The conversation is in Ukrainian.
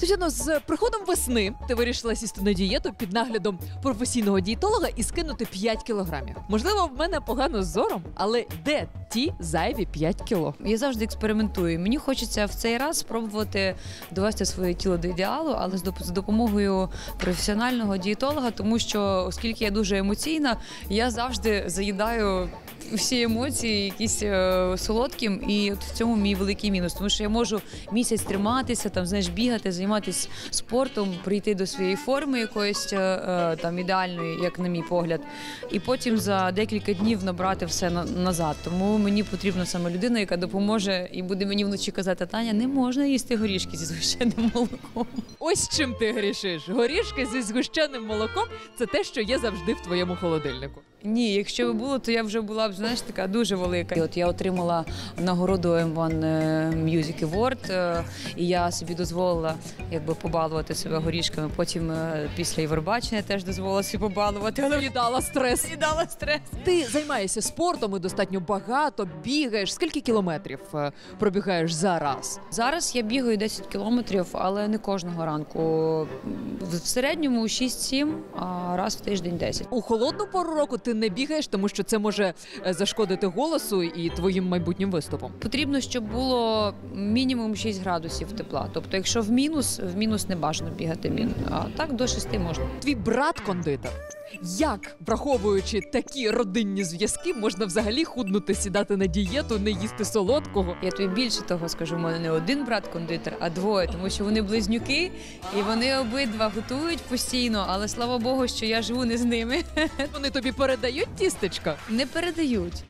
Тетяно, з приходом весни ти вирішила сісти на дієту під наглядом професійного дієтолога і скинути 5 кілограмів. Можливо, в мене погано з зором, але де ті зайві 5 кіло? Я завжди експериментую. Мені хочеться в цей раз спробувати довести своє тіло до ідеалу, але з допомогою професіонального дієтолога, тому що, оскільки я дуже емоційна, я завжди заїдаю. Всі емоції, якісь е, солодким, і от в цьому мій великий мінус. Тому що я можу місяць триматися, там знаєш, бігати, займатися спортом, прийти до своєї форми якоїсь е, е, там ідеальної, як на мій погляд, і потім за декілька днів набрати все на- назад. Тому мені потрібна саме людина, яка допоможе і буде мені вночі казати: Таня, не можна їсти горішки зі звичайним молоком. Ось чим ти грішиш. Горішки зі згущеним молоком це те, що є завжди в твоєму холодильнику. Ні, якщо б було, то я вже була б знаєш така дуже велика. І от я отримала нагороду M1 Music Award, е, і я собі дозволила якби побалувати себе горішками. Потім е, після Євробачення теж дозволила собі побалувати, але І дала стрес. і дала стрес. Ти займаєшся спортом і достатньо багато, бігаєш. Скільки кілометрів е, пробігаєш зараз? Зараз я бігаю 10 кілометрів, але не кожного ранку. В середньому 6-7, а раз в тиждень 10. У холодну пору року ти не бігаєш, тому що це може е, зашкодити голосу і твоїм майбутнім виступом. Потрібно, щоб було мінімум 6 градусів тепла. Тобто, якщо в мінус, в мінус не бажано бігати. Мін, а так до 6 можна. Твій брат кондитер. Як, враховуючи такі родинні зв'язки, можна взагалі худнути, сідати на дієту, не їсти солодкого? Я тобі більше того скажу, у мене не один брат кондитер, а двоє, тому що вони близнюки, і вони обидва готують постійно, але слава Богу, що я живу не з ними. Вони тобі передають тістечка? Не передають.